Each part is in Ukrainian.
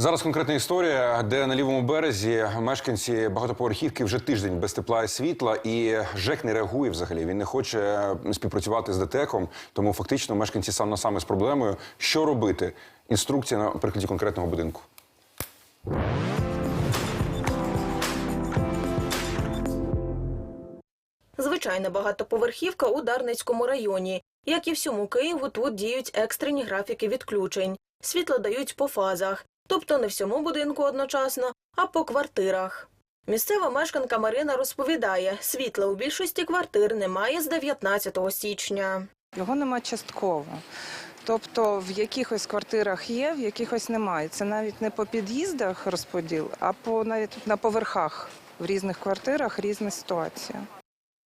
Зараз конкретна історія, де на лівому березі мешканці багатоповерхівки вже тиждень без тепла і світла, і ЖЕК не реагує взагалі. Він не хоче співпрацювати з ДТЕКом, тому фактично мешканці сам на саме з проблемою. Що робити? Інструкція на прикладі конкретного будинку. Звичайна багатоповерхівка у Дарницькому районі. Як і всьому Києву, тут діють екстрені графіки відключень. Світло дають по фазах, тобто не всьому будинку одночасно, а по квартирах. Місцева мешканка Марина розповідає, світла у більшості квартир немає з 19 січня. Його нема частково. Тобто в якихось квартирах є, в якихось немає. Це навіть не по під'їздах розподіл, а по навіть на поверхах. В різних квартирах різна ситуація.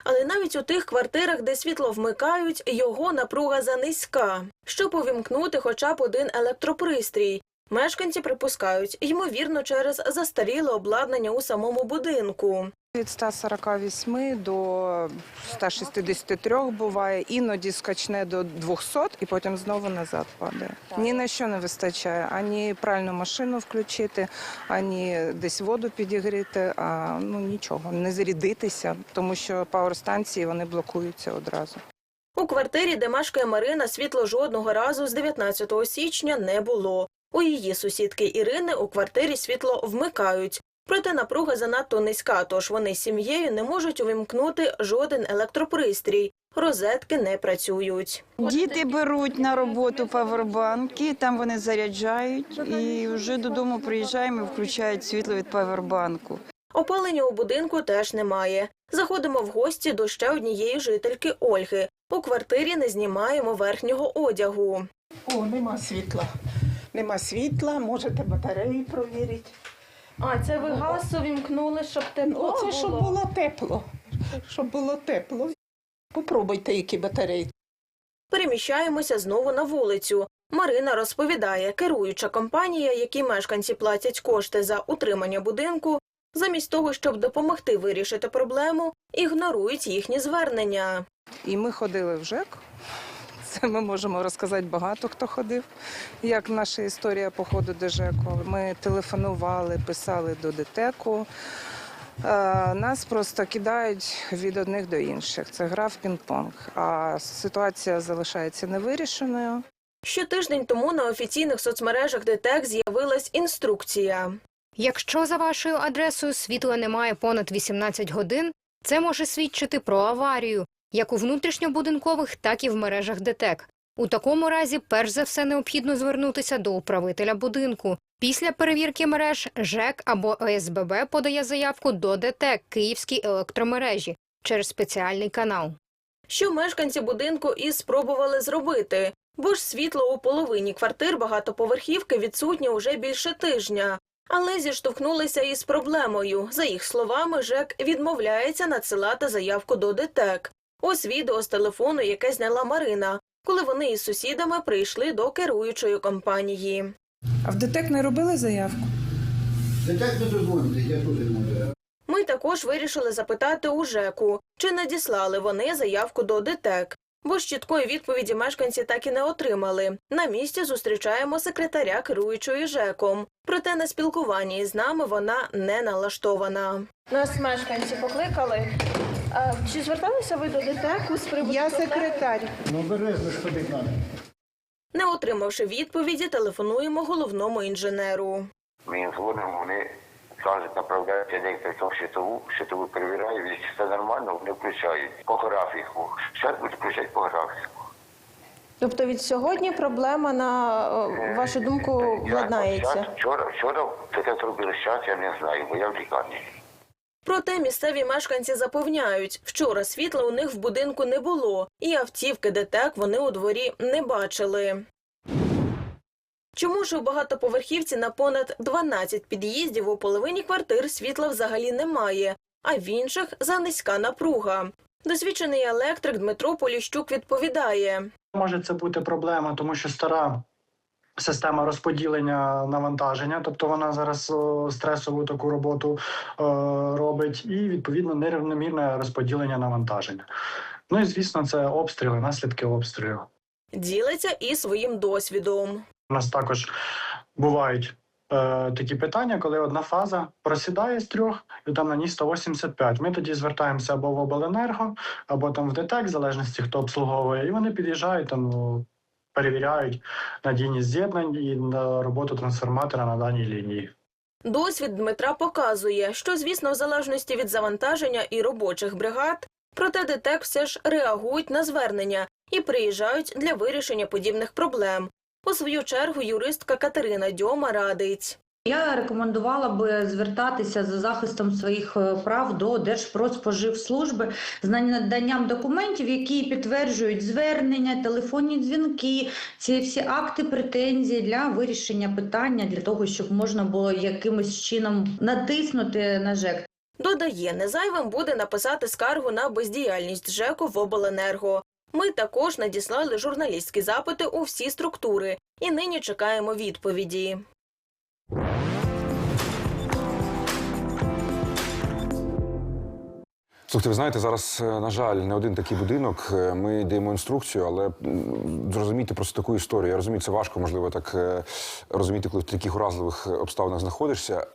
Але навіть у тих квартирах, де світло вмикають, його напруга занизька. Щоб увімкнути хоча б один електропристрій. Мешканці припускають, ймовірно, через застаріле обладнання у самому будинку. Від 148 до 163 буває, іноді скачне до 200 і потім знову назад падає. Ні на що не вистачає. Ані пральну машину включити, ані десь воду підігріти, а ну нічого, не зарядитися, тому що пауерстанції вони блокуються одразу. У квартирі, де мешкає Марина, світло жодного разу з 19 січня не було. У її сусідки Ірини у квартирі світло вмикають. Проте напруга занадто низька, тож вони з сім'єю не можуть увімкнути жоден електропристрій. Розетки не працюють. Діти беруть на роботу павербанки, там вони заряджають, і вже додому приїжджаємо і включають світло від павербанку. Опалення у будинку теж немає. Заходимо в гості до ще однієї жительки Ольги. У квартирі не знімаємо верхнього одягу. О, нема світла. Нема світла, можете батареї провірити. А це ви газ увімкнули, щоб тепло Оце щоб було тепло. Щоб було тепло. Попробуйте, які батареї. Переміщаємося знову на вулицю. Марина розповідає, керуюча компанія, якій мешканці платять кошти за утримання будинку, замість того, щоб допомогти вирішити проблему, ігнорують їхні звернення. І ми ходили в ЖЕК. Це ми можемо розказати багато хто ходив. Як наша історія походу до ЖЕКу. Ми телефонували, писали до ДТЕКу. Е, Нас просто кидають від одних до інших. Це гра в пінг-понг. А ситуація залишається невирішеною. Ще тиждень тому на офіційних соцмережах ДТЕК з'явилась інструкція. Якщо за вашою адресою світла немає понад 18 годин, це може свідчити про аварію, як у внутрішньобудинкових, так і в мережах ДТЕК. У такому разі, перш за все, необхідно звернутися до управителя будинку. Після перевірки мереж ЖЕК або ОСББ подає заявку до ДТЕК Київській електромережі через спеціальний канал. що мешканці будинку і спробували зробити, бо ж світло у половині квартир багатоповерхівки відсутнє уже більше тижня. Але зіштовхнулися із проблемою. За їх словами, ЖЕК відмовляється надсилати заявку до ДТЕК. Ось відео з телефону, яке зняла Марина, коли вони із сусідами прийшли до керуючої компанії. А в ДТЕК не робили заявку? Детек не дозвонити, я теж не можу. Ми також вирішили запитати у ЖЕКу, чи надіслали вони заявку до ДТЕК. Бо ж чіткої відповіді мешканці так і не отримали. На місці зустрічаємо секретаря керуючої ЖЕКом. Проте на спілкуванні із нами вона не налаштована. Нас мешканці покликали. Чи зверталися ви до ДТЕКу з приводу? Я секретар. Ну, бережно ж ходить надо. Не отримавши відповіді, телефонуємо головному інженеру. Ми їм дзвонимо, вони кажуть, направляють електрикам в щитову, щитову перевіряють, якщо все нормально, вони включають по графіку. Зараз будуть включати по графіку. Тобто від сьогодні проблема на вашу думку Я щас, вчора, вчора таке зробили, зараз я не знаю, бо я в лікарні. Проте місцеві мешканці запевняють, вчора світла у них в будинку не було, і автівки ДТЕК вони у дворі не бачили. Чому ж у багатоповерхівці на понад 12 під'їздів у половині квартир світла взагалі немає, а в інших занизька напруга? Досвідчений електрик Дмитро Поліщук відповідає. Може це бути проблема, тому що стара система розподілення навантаження, тобто вона зараз о, стресову таку роботу е, робить, і відповідно нерівномірне розподілення навантаження. Ну і звісно, це обстріли, наслідки обстрілів. Ділиться і своїм досвідом. У нас також бувають е, такі питання, коли одна фаза просідає з трьох, і там на ній 185. Ми тоді звертаємося або в обленерго, або там в ДТЕК, в залежності хто обслуговує, і вони під'їжджають там. Перевіряють надійність з'єднань і на роботу трансформатора на даній лінії. Досвід Дмитра показує, що, звісно, в залежності від завантаження і робочих бригад, проте ДТЕК все ж реагують на звернення і приїжджають для вирішення подібних проблем. У свою чергу юристка Катерина Дьома радить. Я рекомендувала би звертатися за захистом своїх е, прав до Держпродспоживслужби з наданням документів, які підтверджують звернення, телефонні дзвінки, ці всі акти претензій для вирішення питання, для того, щоб можна було якимось чином натиснути на ЖЕК. Додає, незайвим буде написати скаргу на бездіяльність ЖЕКу в обленерго. Ми також надіслали журналістські запити у всі структури і нині чекаємо відповіді. Слухайте, ви знаєте, зараз, е, на жаль, не один такий будинок. Е, Ми даємо інструкцію, але зрозумійте просто таку історію. Я розумію, це важко, можливо, так е, розуміти, коли в таких уразливих обставинах знаходишся.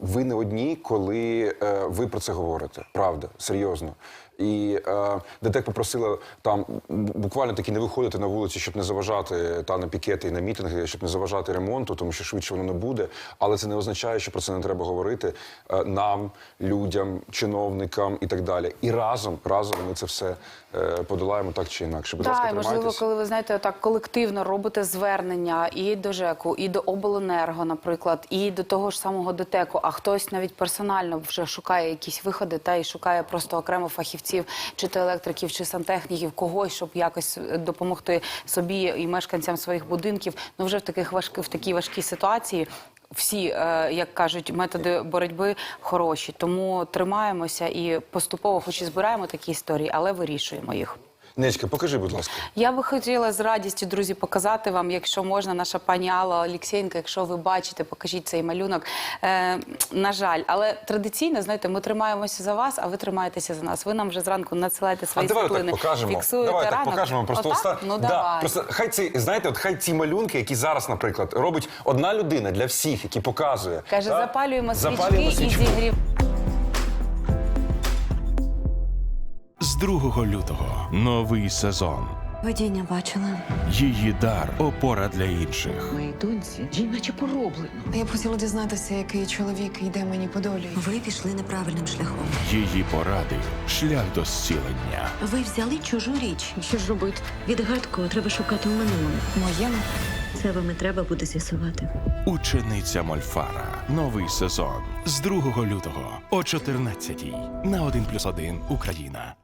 Ви не одні, коли ви про це говорите. Правда, серйозно. І е, ДТЕК попросила там буквально таки не виходити на вулиці, щоб не заважати та на пікети і на мітинги, щоб не заважати ремонту, тому що швидше воно не буде. Але це не означає, що про це не треба говорити нам, людям, чиновникам і так далі. І разом, разом ми це все е, подолаємо так чи інакше. Будь ласка, можливо, коли ви знаєте, так колективно робите звернення і до ЖЕКу, і до обленерго, наприклад, і до того ж самого ДТЕКу, а хтось навіть персонально вже шукає якісь виходи та і шукає просто окремо фахівців, чи то електриків, чи сантехніків, когось, щоб якось е, допомогти собі і мешканцям своїх будинків. Ну вже в таких важких в такій важкій ситуації. Всі, е, як кажуть, методи боротьби хороші, тому тримаємося і поступово, хоч і збираємо такі історії, але вирішуємо їх. Нечка, покажи, будь ласка. Я би хотіла з радістю, друзі, показати вам, якщо можна, наша пані Алла Олексєнка, якщо ви бачите, покажіть цей малюнок. Е, на жаль, але традиційно, знаєте, ми тримаємося за вас, а ви тримаєтеся за нас. Ви нам вже зранку надсилаєте свої а давай світлини, так покажемо. фіксуєте давай ранок. так покажемо. Просто Отак? оста- Ну да, давай. Просто хай ці, знаєте, от хай ці малюнки, які зараз, наприклад, робить одна людина для всіх, які показує. Каже, та? запалюємо свічки Запалюємо і зігрів. З 2 лютого новий сезон. Видіння бачила. Її дар опора для інших. Моїй доньці їй наче пороблено. Я б хотіла дізнатися, який чоловік йде мені по долі. Ви пішли неправильним шляхом. Її поради шлях до зцілення. Ви взяли чужу річ. Що ж робити? Відгадку треба шукати у минулому. Моєму? Це вам і треба буде з'ясувати. Учениця Мольфара. Новий сезон з 2 лютого о 14 на 1+,1 Україна.